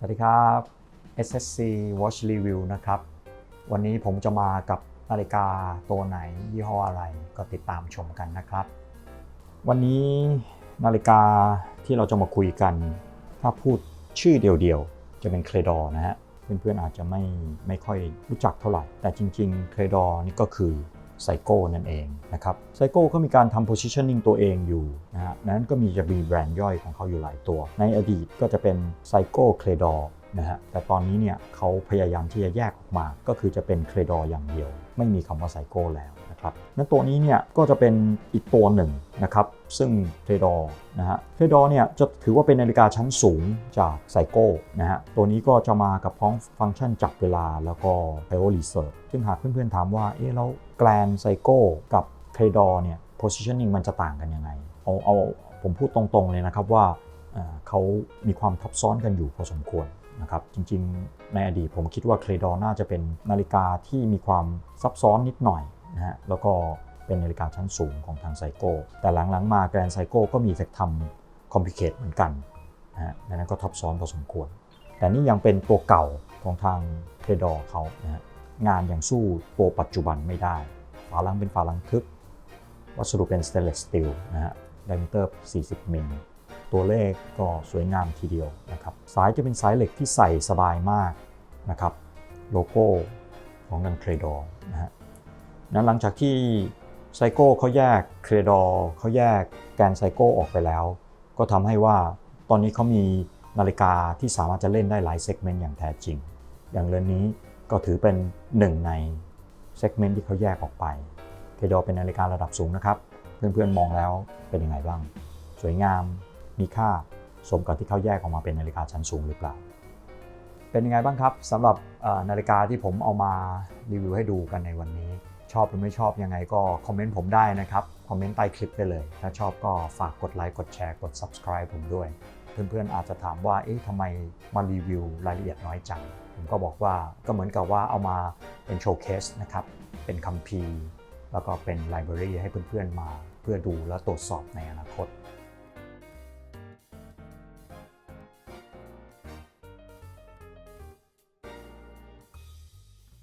สวัสดีครับ SSC Watch Review นะครับ วันนี้ผมจะมากับนาฬิกาตัวไหนยี่ห้ออะไรก็ติดตามชมกันนะครับ วันนี้นาฬิกาที่เราจะมาคุยกัน ถ้าพูดชื่อเดียวๆ จะเป็นเคลดอนะฮะ เพื่อนๆอาจจะไม่ไม่ค่อยรู้จักเท่าไหร่ แต่จริงๆ เคลดอนี่ก็คือ ไซโก้นั่นเองนะครับไซโก้ก็มีการทำ positioning ตัวเองอยู่นะฮะนั้นก็มีจะมีแบรนด์ย่อยของเขาอยู่หลายตัว ในอดีตก็จะเป็นไซโก้เคลดอร์ นะฮะแต่ตอนนี้เนี่ยเขาพยายามที่จะแยกออกมา ก็คือจะเป็นเคลดออย่างเดียว ไม่มีคำว่าไซโก้แล้วนะครับนั้นตัวนี้เนี่ยก็จะเป็นอีกตัวหนึ่งนะครับ ซึ่งเทรดอนะฮะเทรดอเนี่ยจะถือว่าเป็นนาฬิกาชั้นสูงจากไซโก้นะฮะ ตัวนี้ก็จะมากับพร้อมฟังก์ชันจับเวลาแล้วก็ไ i โอ Reserve ซึ่งหากเพื่อนๆถามว่า เอ๊ะแล้วแกลนไซโก้กับเทรดอเนี่ย positioning มันจะต่างกันยังไง เอาเอาผมพูดตรงๆเลยนะครับว่าเขามีความทับซ้อนกันอยู่พอสมควร นะครับจริงๆ ในอดีตผมคิดว่าเคลดอน่าจะเป็นนาฬิกาที่มีความซับซ้อนนิดหน่อยนะฮะแล้วก็เป็นนาฬิกาชั้นสูงของทางไซโก้แต่หลังๆมาแกรนไซโก้ก็มีเทคทำคอมพิเคทเหมือนกันนะฮะดังนั้นก็ทับซ้อนพอสมควร แต่นี่ยังเป็นตัวเก่าของทางเคลดอเขานะฮะงานยังสู้ตัวปัจจุบันไม่ได้ ฝาลังเป็นฝาลังทึบ วัสดุเป็น stainless steel นะฮะ diameter 40 มิล ตัวเลขก็สวยงามทีเดียว นะครับสายจะเป็นสายเหล็กที่ใส่สบายมากนะครับโลโก้ของดันเครดอนะฮะนั้นหลังจากที่ไซโก้เขาแยกเครดอเขาแยกแกนไซโก้ออกไปแล้ว ก็ทำให้ว่าตอนนี้เขามีนาฬิกาที่สามารถจะเล่นได้หลายเซกเมนต์อย่างแท้จริง อย่างเรือนนี้ก็ถือเป็นหนึ่งในเซกเมนต์ที่เขาแยกออกไปเคดอเป็นนาฬิการะดับสูงนะครับ เพื่อนๆมองแล้วเป็นยังไงบ้าง สวยงามมีค่า สมกับที่เขาแยกออกมาเป็นนาฬิกาชั้นสูงหรือเปล่า เป็นยังไงบ้างครับสำหรับนาฬิกาที่ผมเอามารีวิวให้ดูกันในวันนี้ ชอบหรือไม่ชอบยังไงก็คอมเมนต์ผมได้นะครับ คอมเมนต์ใต้คลิปไปเลย ถ้าชอบก็ฝากกดไลค์กดแชร์กด subscribe ผมด้วย เพื่อนๆอาจจะถามว่าเอ๊ะทำไมมารีวิวรายละเอียดน้อยจังผมก็บอกว่าก็เหมือนกับว่าเอามาเป็นโชว์เคสนะครับเป็นคัมภีร์แล้วก็เป็นไลบรารีให้เพื่อนๆมาเพื่อดูและตรวจสอบในอนาคต